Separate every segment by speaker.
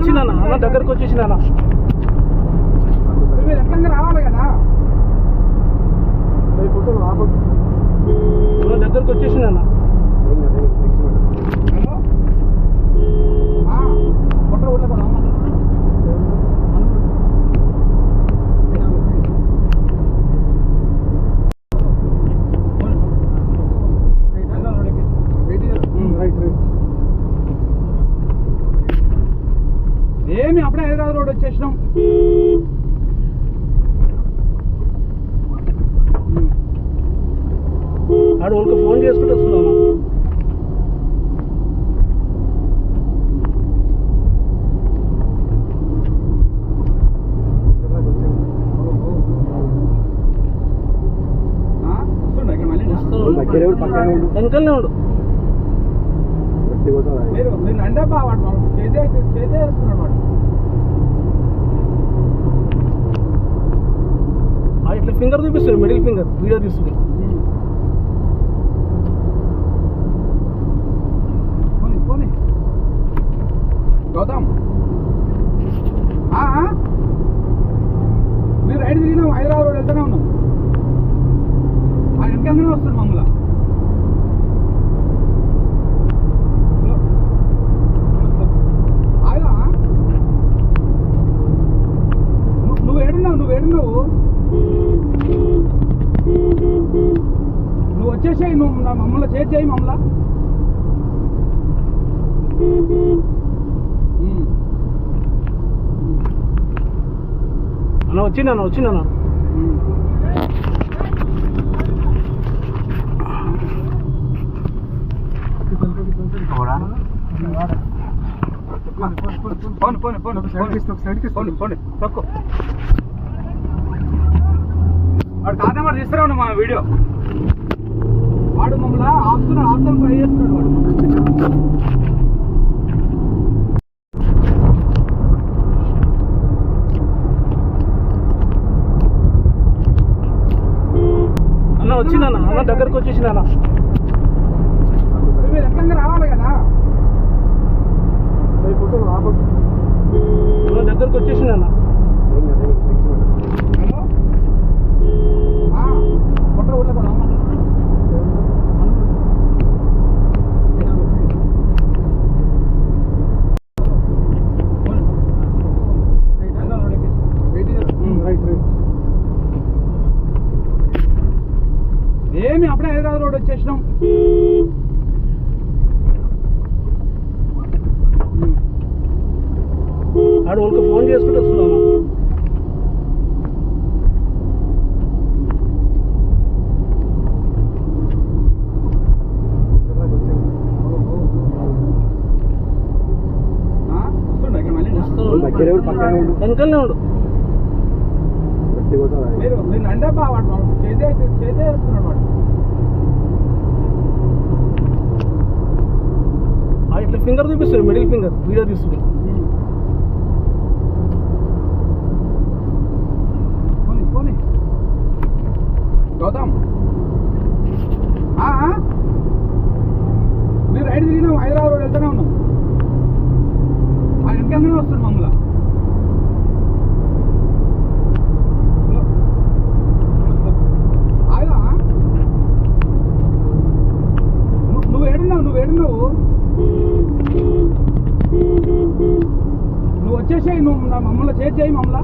Speaker 1: వచ్చినా అన్న దగ్గరకు వచ్చేసిన
Speaker 2: రావాలి కదా?
Speaker 1: దగ్గరకు వచ్చేసిన
Speaker 2: ఏమి అప్పుడే హైదరాబాద్ రోడ్ వచ్చేసినాం.
Speaker 1: ఆడు వాళ్ళకి ఫోన్ చేసుకుంటూ వస్తున్నాను
Speaker 3: దగ్గరే ఉండు,
Speaker 1: వెనకలనే ఉండు
Speaker 2: మీరు మీరు రండి అబ్బా వాడు వాడు చేసే చేసేస్తున్నాడు వాడు.
Speaker 1: ఆ ఇట్లా ఫింగర్ చూపిస్తుంది మిడిల్ ఫింగర్ వీడియో
Speaker 2: గౌతమ్. ఆ? మీరు రైడ్ తిరిగినాం హైదరాబాద్ వెళ్తూనే ఉన్నాం ఆ వెనకంగానే వస్తుంది మమ్మల్ని. మమ్మల్ని చేసేయి మమ్మల్ని ఉమ్.
Speaker 1: అన్న వచ్చింది అన్న వచ్చింది అన్న.
Speaker 2: పోను పోను పోను పోను పోను తక్కువ వాడు మరి తీసుకురావు మా వీడియో వాడు మమ్మల్ని ఆపుతున్నాడు ఆపుతాం ట్రై చేస్తున్నాడు వాడు.
Speaker 1: అన్న వచ్చింది అన్న దగ్గరకు వచ్చేసిన అన్న
Speaker 2: మీరు ఎట్లంగా రావాలి కదా?
Speaker 1: అన్న దగ్గరకు వచ్చేసిన అన్న
Speaker 2: ఏమి అప్పుడే హైదరాబాద్ రోడ్ వచ్చేసినాం.
Speaker 1: ఆడు వాళ్ళకి ఫోన్ చేసుకుంటూ వస్తున్నాను
Speaker 3: దగ్గరే ఉండు,
Speaker 2: మీరు మీరు వాడు వాడు చేసే చేసేస్తున్నాడు వాడు.
Speaker 1: ఆ ఇట్లా ఫింగర్ చూపిస్తుంది మిడిల్ ఫింగర్ వీడియో
Speaker 2: గౌతమ్. ఆ? మీరు రైడ్ తిరిగినాం హైదరాబాద్ రోడ్ వెళ్తూనే ఉన్నాం. ఆ వెనకంగానే వస్తుంది మమ్మల్ని? వచ్చేసేయి నువ్వు నా మమ్మల్ని చేసేయి మమ్మల్ని.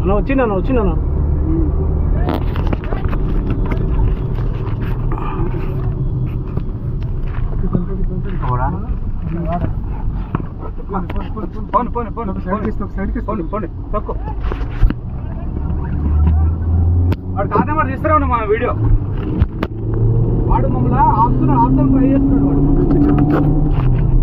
Speaker 1: అన్న వచ్చింది అన్న. వచ్చింది అన్న.
Speaker 2: పోను పోను పోను పోను పోను తక్కువ. వాడు మరి తీసుకురావు మా వీడియో. వాడు మమ్మల్ని ఆపుతున్నాడు ఆపుతాం ట్రై చేస్తున్నాడు వాడు.